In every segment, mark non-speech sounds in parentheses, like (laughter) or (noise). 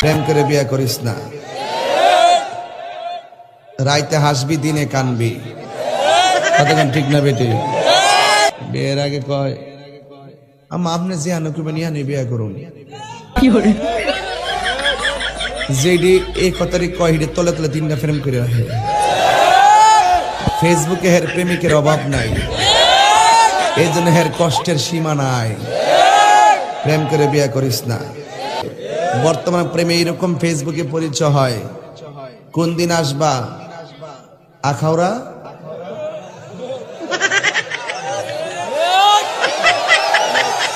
প্রেম করে বিয়ে করিস না। রাইতে হাসবি দিনে কানবি। কতক্ষণ ঠিক না বেটি? বিয়ের আগে কয় আম্মা আপনি যে আনো করবেন ইয়ানি বিয়ে করুন। যেডি এই কথারই কয় হিডে তলে তলে তিনটা ফ্রেম করে রাখে। ফেসবুকে হের প্রেমিকের অভাব নাই। এই জন্য হের কষ্টের সীমা নাই। প্রেম করে বিয়া করিস না। বর্তমান প্রেমে এরকম ফেসবুকে পরিচয় হয়। কোন দিন আসবা? আখাউরা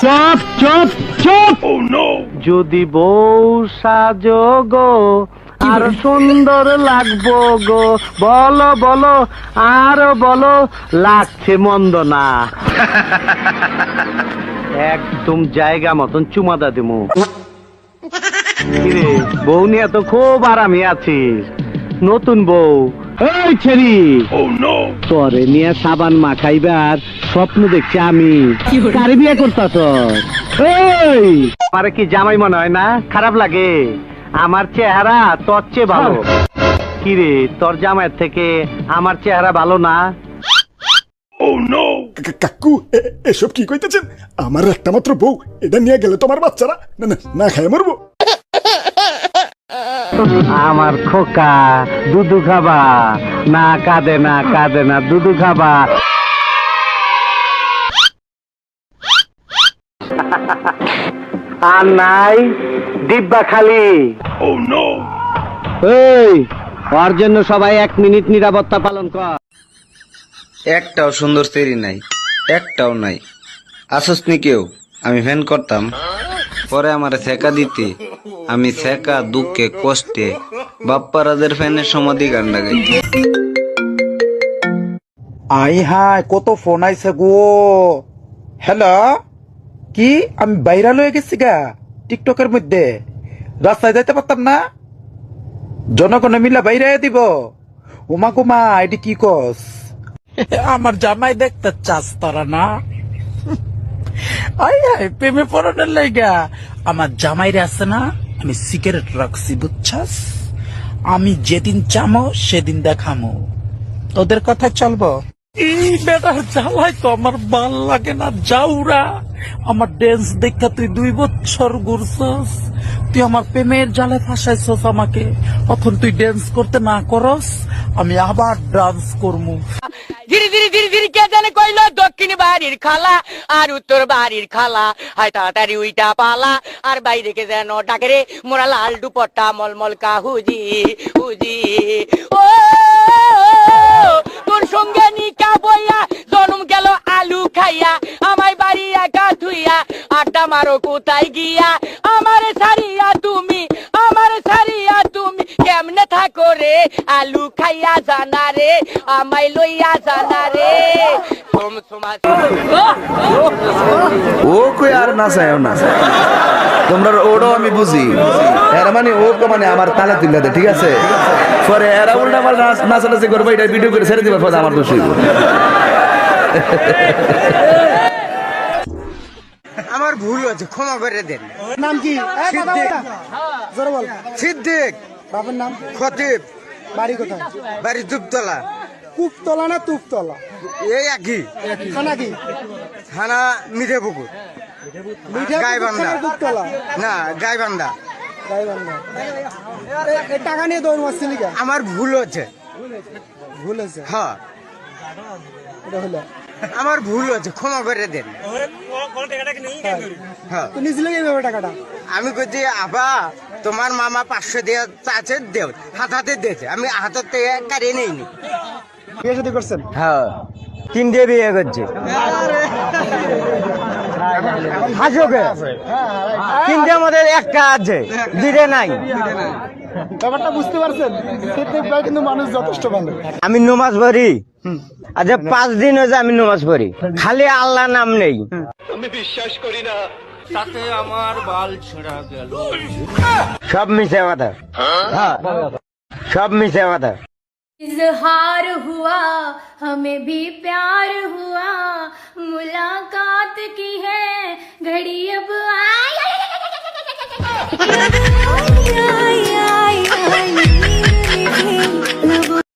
চপ চপ চপ। যদি বউ সাজো গো আর সুন্দর লাগবো গো। বলো বলো আর বলো লাগছে মন্দ না। (laughs) একদম জায়গা মতন চুমাদা দিমু। কিরে বউ নিয়ে তো খুব আরামে আছিস। নতুন বউ। এই ছেড়ি। তরে নিয়ে সাবান মাখাইবার স্বপ্ন দেখছি আমি। কারে বিয়ে করতাস এই! আমার কি জামাই মনে হয় না? খারাপ লাগে। আমার চেহারা তোর চেয়ে ভালো। কিরে তোর জামাইয়ের থেকে আমার চেহারা ভালো না? কা- কাকু এসব কি কইতেছেন? আমার একটা মাত্র বউ এটা নিয়ে গেলে তোমার বাচ্চারা। না না না খায় মরবো। আমার খোকা দুধু খাবা। না কাঁদে না কাঁদে না দুধু খাবা। আর নাই দিব্যা খালি। এই ওর জন্য সবাই এক মিনিট নিরাপত্তা পালন কর। একটাও সুন্দর সেরি নাই একটাও নাই। আসসনি কেউ? আমি ফ্যান করতাম। পরে আমার সেকা দিতে। আমি সেকা দুঃখে কষ্টে বাপ্পারাজের ফ্যানের সমাধি গান লাগাই। আই হাই কত ফোন আইছে গো। হ্যালো কি? আমি ভাইরাল হয়ে গেছি গা টিকটকের মধ্যে। রাস্তায় যাইতে পারতাম না। জনগণে মিলা বাইরে দিব। উমা কুমা এটি কি কস? আমার জামাই দেখতে চাস তারা না? আই হাই প্রেমে পড়ানোর লাইগা। আমার জামাইরে আছে না, আমি সিগারেট রাখছি, বুঝছাস? আমি যেদিন চামো, সেদিন দেখামো। তোদের কথা চলবো? এই বেটার জ্বালাই তো আমার ভালো লাগে না যাউরা আমার ড্যান্স দেখা তুই দুই বছর ঘুরছস। তুই আমার প্রেমের জালে ফাঁসাইছস আমাকে। তখন তুই ড্যান্স করতে না করস, আমি আবার ডান্স করমু। ধীরে ধীরে ধীরে ধীরে কে জানে দক্ষিণ বাড়ির খালা আর উত্তর বাড়ির খালা। তাড়াতাড়ি উইটা পালা। আর বাইরে কে যেন ডাকে রে? মোরা লাল দুপট্টা মলমল কা হুজি। ও, তোর সঙ্গে নিকা বইয়া জন্ম গেল আলু খাইয়া। আমায় বাড়ি একা থুইয়া আড্ডা মারো কোথায় গিয়া? কেমনে থাকো রে আলু খাইয়া জানা রে আমায় লইয়া জানা রে। ও কই আর না চায় না তোমরা ওটাও আমি বুঝি। এরা মানে ও মানে আমার তালা তুলে দেয় ঠিক আছে? পরে এরা উল্টা আমার নাচানাচি করব এটা ভিডিও করে ছেড়ে দিবে পরে আমার দোষ হইব। আমার ভুল হচ্ছে ক্ষমা করে দেন। নাম কি? জোরে বল সিদ্দিক। বাবার নাম? খতিব। বাড়ি কোথায়? বাড়ি দুপতলা কুকতলা না তুপতলা এই একই। খানা কি? থানা মিঠে পুকুর গাইবান্ধা। না গাইবান্ধা। গাইবান্ধা। টাকা নিয়ে দৌড় মারছিলি কে আমার ভুল হচ্ছে। ভুল হ্যাঁ। আমার ভুল হচ্ছে ক্ষমা করে দেন। হ্যাঁ। টাকাটা? আমি কইছি আবা তোমার মামা পাঁচশো দিয়ে আছে দেও। হাত হাতে দিয়েছে। আমি হাতের থেকে কারিয়ে নেইনি। বিয়ে শাদী করছেন? হ্যাঁ। তিন দিয়ে বিয়ে করছে। হাসোকে তিনটে আমাদের একটা আছে। দুইটা নাই। ব্যাপারটা বুঝতে পারছেন? ভাই কিন্তু মানুষ যথেষ্ট ভালো। আমি নমাজ পড়ি। আচ্ছা পাঁচ দিন হয়েছে আমি নমাজ পড়ি। খালি আল্লাহ নাম নেই। সব মিশে কথা হ্যাঁ সব মিশে কথা इजहार हुआ हमें भी प्यार हुआ मुलाकात की है घड़ी अब आई